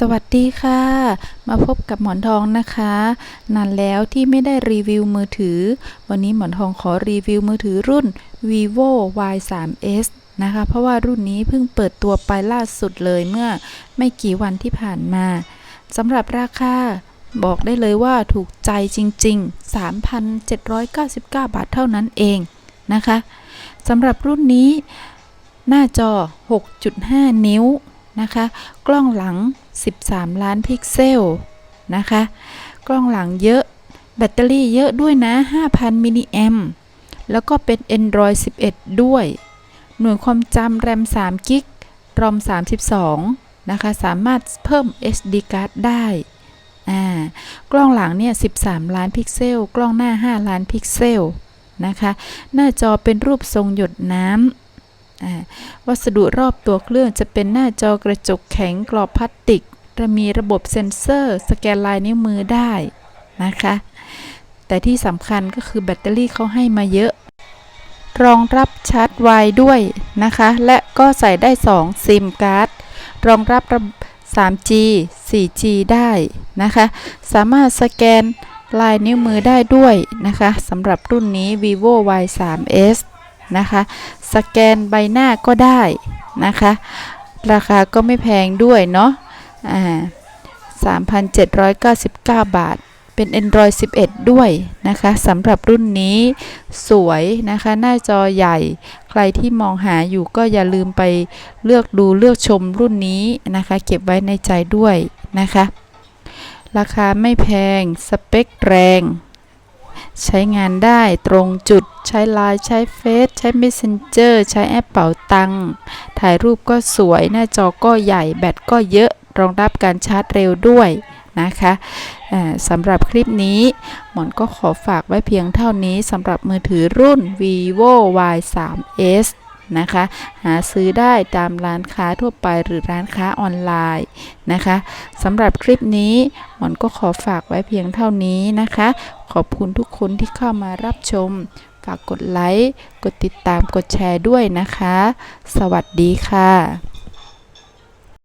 สวัสดีค่ะ มาพบกับหมอนทองนะคะ นานแล้วที่ไม่ได้รีวิวมือถือ วันนี้หมอนทองขอรีวิวมือถือรุ่น vivo y 3 s นะคะ เพราะว่ารุ่นนี้เพิ่งเปิดตัวไปล่าสุดเลยเมื่อไม่กี่วันที่ผ่านมาสำหรับราคาบอกได้เลยว่าถูกใจจริง ๆ 3,799 บาทเท่านั้นเองนะคะสำหรับรุ่นนี้หน้าจอ 6.5 นิ้ว นะคะ กล้องหลัง 13 ล้านพิกเซลนะคะ กล้องหลังเยอะ แบตเตอรี่เยอะด้วยนะ 5,000มิลลิแอมแล้วก็เป็น Android 11 ด้วย หน่วยความจำแรม3กิกรอม32 นะคะ สามารถเพิ่ม SD card ได้อ่ากล้องหลังเนี่ย 13 ล้านพิกเซล กล้องหน้า 5 ล้านพิกเซลนะคะ หน้าจอเป็นรูปทรงหยดน้ำ วัสดุรอบตัวเครื่องจะเป็นหน้าจอกระจกแข็งกรอบพลาสติกจะมีระบบเซ็นเซอร์ สแกนลายนิ้วมือได้นะคะ แต่ที่สำคัญก็คือแบตเตอรี่เขาให้มาเยอะ รองรับชาร์จไวด้วยนะคะ และก็ใส่ได้ 2 ซิมการ์ด รองรับระบบ 3G 4G ได้นะคะ สามารถสแกนลายนิ้วมือได้ด้วยนะคะสำหรับรุ่นนี้ vivo y 3 s นะคะ สแกนใบหน้าก็ได้นะคะ ราคาก็ไม่แพงด้วยเนาะอ่า3,799 บาท เป็น Android 11 ด้วยนะคะสำหรับรุ่นนี้สวยนะคะ หน้าจอใหญ่ ใครที่มองหาอยู่ก็อย่าลืมไปเลือกดูเลือกชมรุ่นนี้นะคะ เก็บไว้ในใจด้วยนะคะ ราคาไม่แพง สเปคแรง ใช้งานได้ตรงจุด ใช้ไลน์ใช้เฟซใช้ Messenger ใช้แอปเป๋าตังถ่ายรูปก็สวย หน้าจอก็ใหญ่ แบตก็เยอะ รองรับการชาร์จเร็วด้วยนะคะสำหรับคลิปนี้ หมอนก็ขอฝากไว้เพียงเท่านี้สำหรับมือถือรุ่น vivo y 3 s นะคะ หาซื้อได้ตามร้านค้าทั่วไปหรือร้านค้าออนไลน์นะคะสำหรับคลิปนี้หมอนก็ขอฝากไว้เพียงเท่านี้นะคะ ขอบคุณทุกคนที่เข้ามารับชม ฝากกดไลค์ กดติดตามกดแชร์ด้วยนะคะ สวัสดีค่ะ